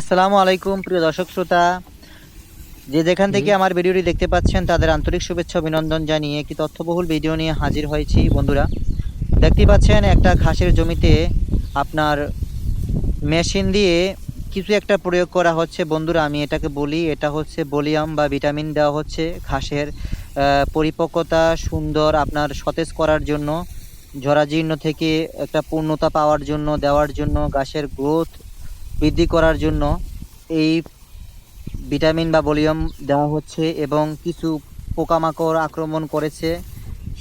আসসালামু আলাইকুম প্রিয় দর্শক শ্রোতা। যে যেখান থেকে আমার ভিডিওটি দেখতে পাচ্ছেন তাদের আন্তরিক শুভেচ্ছা অভিনন্দন জানিয়ে একটি তথ্যবহুল ভিডিও নিয়ে হাজির হয়েছি বন্ধুরা। দেখতে পাচ্ছেন একটা ঘাসের জমিতে আপনার মেশিন দিয়ে কিছু একটা প্রয়োগ করা হচ্ছে। বন্ধুরা আমি এটাকে বলি এটা হচ্ছে বলিয়াম বা ভিটামিন দেওয়া হচ্ছে। ঘাসের পরিপক্কতা সুন্দর আপনার সতেজ করার জন্য জরাজীর্ণ থেকে একটা পূর্ণতা পাওয়ার জন্য দেওয়ার জন্য ঘাসের গ্রোথ বৃদ্ধি করার জন্য এই ভিটামিন বা ভলিউম দেওয়া হচ্ছে এবং কিছু পোকামাকড় আক্রমণ করেছে।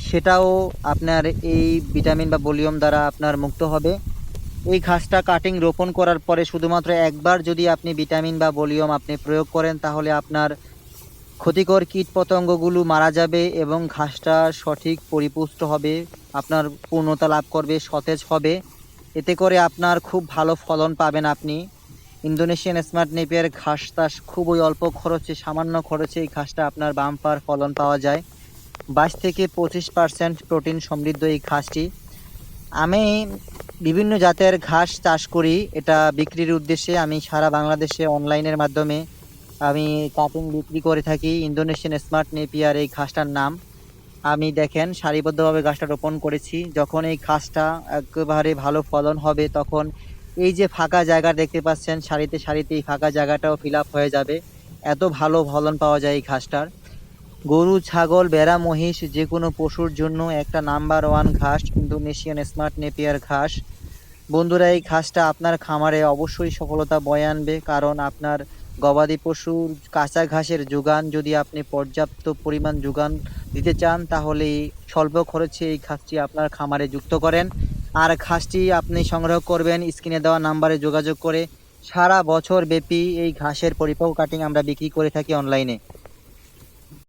সেটাও আপনার এই ভিটামিন বা ভলিউম দ্বারা আপনার মুক্ত হবে। এই ঘাসটা কাটিং রোপণ করার পরে শুধুমাত্র একবার যদি আপনি ভিটামিন বা ভলিউম আপনি প্রয়োগ করেন, তাহলে আপনার ক্ষতিকর কীট পতঙ্গগুলো মারা যাবে এবং ঘাসটা সঠিক পরিপুষ্ট হবে, আপনার পূর্ণতা লাভ করবে, সতেজ হবে। এতে করে আপনার খুব ভালো ফলন পাবেন আপনি। ইন্দোনেশিয়ান স্মার্ট নেপিয়ার ঘাস চাষ খুবই অল্প খরচে, সামান্য খরচে এই ঘাসটা আপনার বাম্পার ফলন পাওয়া যায়। বাইশ থেকে পঁচিশ পার্সেন্ট প্রোটিন সমৃদ্ধ এই ঘাসটি। আমি বিভিন্ন জাতের ঘাস চাষ করি, এটা বিক্রির উদ্দেশ্যে আমি সারা বাংলাদেশে অনলাইনের মাধ্যমে আমি কাটিং বিক্রি করে থাকি ইন্দোনেশিয়ান স্মার্ট নেপিয়ার এই ঘাসটার নাম। আমি দেখেন, সারিবদ্ধভাবে গাছটা রোপণ করেছি। যখন এই ঘাসটা একেবারে ভালো ফলন হবে, তখন এই যে ফাঁকা জায়গা দেখতে পাচ্ছেন, সারিতে সারিতে এই ফাঁকা জায়গাটাও ফিল হয়ে যাবে। এত ভালো ফলন পাওয়া যায় এই ঘাসটার। গরু, ছাগল বেড়া মহিষ, যে কোনো পশুর জন্য একটা নাম্বার ওয়ান ঘাস, ইন্দোনেশিয়ান স্মার্ট নেপিয়ার ঘাস। বন্ধুরা, এই ঘাসটা আপনার খামারে অবশ্যই সফলতা বয়ে আনবে, কারণ আপনার গবাদি পশুর কাঁচা ঘাসের যোগান যদি আপনি পর্যাপ্ত পরিমাণ যোগান দিতে চান, তাহলে স্বল্প খরচে এই ঘাসটি আপনার খামারে যুক্ত করেন। আর ঘাসটি আপনি সংগ্রহ করবেন, স্ক্রিনে দেওয়া নাম্বারে যোগাযোগ করে সারা বছর ব্যাপী এই ঘাসের পরিপক্ক কাটিং আমরা বিক্রি করে থাকি অনলাইনে